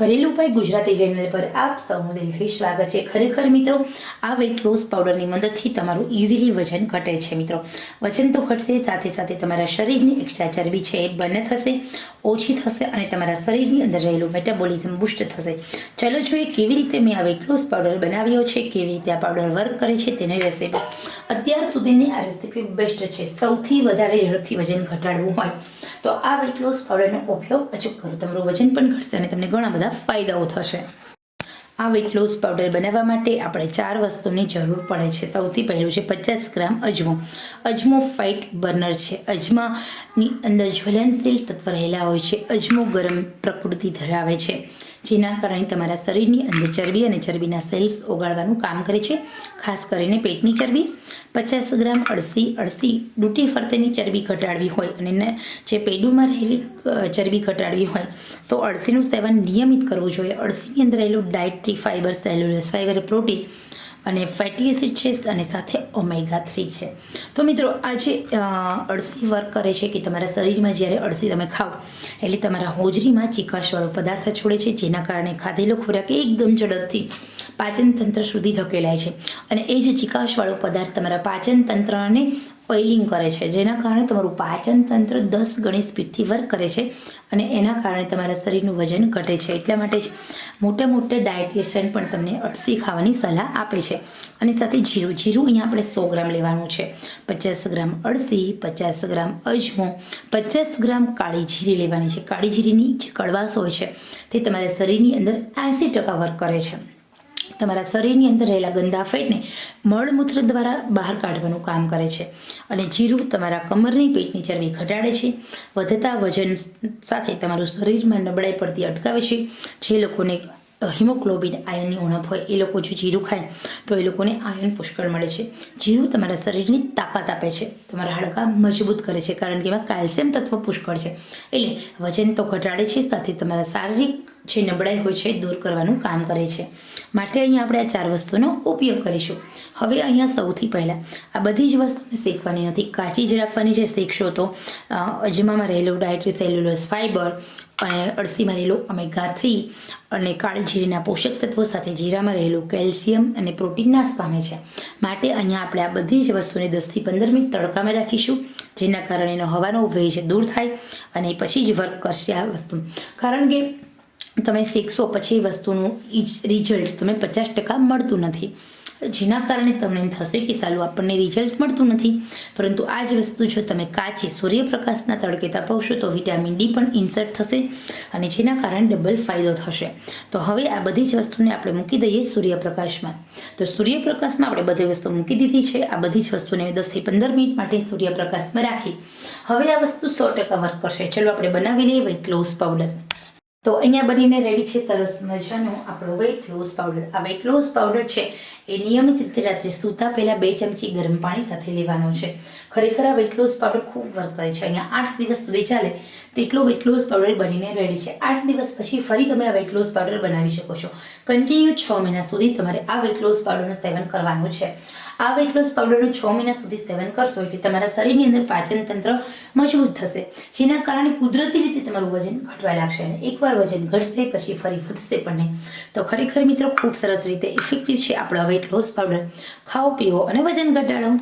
ઘરેલું ઉપાય ગુજરાતી ચેનલ પર આપ સૌનું દિલથી સ્વાગત છે. ખરેખર મિત્રો, આ વેટ લોસ પાવડરની મદદથી તમારું ઇઝીલી વજન ઘટે છે મિત્રો. વજન તો ઘટશે, સાથે સાથે તમારા શરીરની એક્સ્ટ્રા ચરબી છે એ બંને થશે, ઓછી થશે અને તમારા શરીરની અંદર રહેલું મેટાબોલિઝમ બુસ્ટ થશે. ચલો જોઈએ કેવી રીતે મેં આ વેટ લોસ પાવડર બનાવ્યો છે, કેવી રીતે આ પાવડર વર્ક કરે છે તેની રેસીપી અત્યાર સુધીની આ રેસીપી બેસ્ટ છે. સૌથી વધારે ઝડપથી વજન ઘટાડવું હોય તો આ વેટ લોસ પાવડરનો ઉપયોગ અચૂક કરો. તમારું વજન પણ ઘટશે અને તમને ઘણા બધા ફાયદાઓ થશે. આ વેટ લોસ પાવડર બનાવવા માટે આપણે ચાર વસ્તુની જરૂર પડે છે. સૌથી પહેલું છે પચાસ ગ્રામ અજમો. અજમો ફાઇટ બર્નર છે. અજમાની અંદર જ્વલનશીલ તત્વ રહેલા હોય છે. અજમો ગરમ પ્રકૃતિ ધરાવે છે, જેના કારણે તમારા શરીરની અંદર ચરબી અને ચરબીના સેલ્સ ઓગાળવાનું કામ કરે છે, ખાસ કરીને પેટની ચરબી. પચાસ ગ્રામ અળસી અળસી ડૂટી ફરતેની ચરબી ઘટાડવી હોય અને જે પેડુમાં રહેલી ચરબી ઘટાડવી હોય, તો અળસીનું સેવન નિયમિત કરવું જોઈએ. અળસીની અંદર રહેલું dietary, fibre cellulose fibre, protein અને ફેટી એસિડ છે, અને સાથે ઓમેગા થ્રી છે. તો મિત્રો આ જે અળસી વર્ક કરે છે કે તમારા શરીરમાં જ્યારે અળસી તમે ખાઓ, એટલે તમારા હોજરીમાં ચીકાશવાળો પદાર્થ છોડે છે, જેના કારણે ખાધેલો ખોરાક એકદમ ઝડપથી પાચન તંત્ર સુધી ધકેલાય છે. અને એ જે ચીકાશવાળો પદાર્થ તમારા પાચન ઓઇલિંગ કરે છે, જેના કારણે તમારું પાચન તંત્ર દસ ગણી સ્પીડથી વર્ક કરે છે અને એના કારણે તમારા શરીરનું વજન ઘટે છે. એટલા માટે જ મોટે મોટે ડાયટિશિયન પણ તમને અળસી ખાવાની સલાહ આપે છે. અને સાથે જીરું જીરું અહીંયા આપણે સો ગ્રામ લેવાનું છે. પચાસ ગ્રામ અળસી, પચાસ ગ્રામ અજમો, પચાસ ગ્રામ કાળી જીરી લેવાની છે. કાળી જીરીની જે કડવાશ હોય છે, તે તમારા શરીરની અંદર એંસી ટકા વર્ક કરે છે. તમારા શરીરની અંદર રહેલા ગંદા ફેટને મળમૂત્ર દ્વારા બહાર કાઢવાનું કામ કરે છે. અને જીરું તમારા કમરની પેટની ચરબી ઘટાડે છે. વધતા વજન સાથે તમારું શરીરમાં નબળાઈ પડતી અટકાવે છે. જે લોકોને હિમોગ્લોબિન, આયનની ઉણપ હોય એ લોકો જો જીરું ખાય, તો એ લોકોને આયન પુષ્કળ મળે છે. જીરું તમારા શરીરની તાકાત આપે છે. તમારા હાડકાં મજબૂત કરે છે, કારણ કે એમાં કેલ્શિયમ તત્વ પુષ્કળ છે. એટલે વજન તો ઘટાડે છે, સાથે તમારા શારીરિક જે નબળાઈ હોય છે દૂર કરવાનું કામ કરે છે. માટે અહીંયા આપણે આ ચાર વસ્તુનો ઉપયોગ કરીશું. હવે અહીંયા સૌથી પહેલાં, આ બધી જ વસ્તુને શેકવાની નથી. કાચી જ રાખવાની છે, શેકશો તો. અજમામાં રહેલું ડાયટ્રી સેલ્યુલોસ ફાઇબર અને અળસીમાં રહેલો ઓમેગા થ્રી અને કાળી જીરીના પોષક તત્વો સાથે જીરામાં રહેલું કેલ્શિયમ અને પ્રોટીન નાશ પામે છે. માટે અહીંયા આપણે આ બધી જ વસ્તુને દસથી પંદર મિનિટ તડકામાં રાખીશું, જેના કારણે એનો હવાનો વેજ દૂર થાય અને પછી જ વર્ક કરશે આ વસ્તુ. કારણ કે તમે શીખશો પછી વસ્તુનું રિઝલ્ટ તમને પચાસ ટકા મળતું નથી. જેના કારણે તમને એમ થશે કે સાલું આપણને રિઝલ્ટ મળતું નથી. પરંતુ આ જ વસ્તુ જો તમે કાચી સૂર્યપ્રકાશના તડકે તપાવશો તો વિટામિન ડી પણ ઇન્સર્ટ થશે અને જેના કારણે ડબલ ફાયદો થશે. તો હવે આ બધી જ વસ્તુને આપણે મૂકી દઈએ સૂર્યપ્રકાશમાં. તો સૂર્યપ્રકાશમાં આપણે બધી વસ્તુ મૂકી દીધી છે. આ બધી જ વસ્તુને દસથી પંદર મિનિટ માટે સૂર્યપ્રકાશમાં રાખી. હવે આ વસ્તુ સો ટકા વર્ક કરશે. ચલો આપણે બનાવી લઈએ ક્લોઝ પાવડર તો અહીંયા બનીને રેડી છે સરસ મજાનો આપણો વેટ લોસ પાવડર આ વેટ લોસ પાવડર છે, એ નિયમિત રીતે રાત્રે સૂતા પહેલાં બે ચમચી ગરમ પાણી સાથે લેવાનો છે. ખરેખર આ વેટ લોસ પાવડર ખૂબ વર્ક કરે છે. અહીંયા આઠ દિવસ સુધી ચાલે તેટલો વેટ લોસ પાવડર બનીને રેડી છે. આઠ દિવસ પછી ફરી તમે આ વેટ લોસ પાવડર બનાવી શકો છો. કન્ટિન્યુ છ મહિના સુધી તમારે આ વેટ લોસ પાવડરનું સેવન કરવાનું છે. આ વેટ લોસ પાવડરનું છ મહિના સુધી સેવન કરશો એટલે તમારા શરીરની અંદર પાચન તંત્ર મજબૂત થશે. જેના કારણે કુદરતી રીતે તમારું વજન ઘટવા લાગશે અને એકવાર વજન ઘટશે, પછી ફરી વધશે પણ નહીં. તો ખરેખર મિત્રો, ખૂબ સરસ રીતે ઇફેક્ટિવ છે આપણો વેટ લોસ પાવડર ખાઓ પીવો અને વજન ઘટાડો.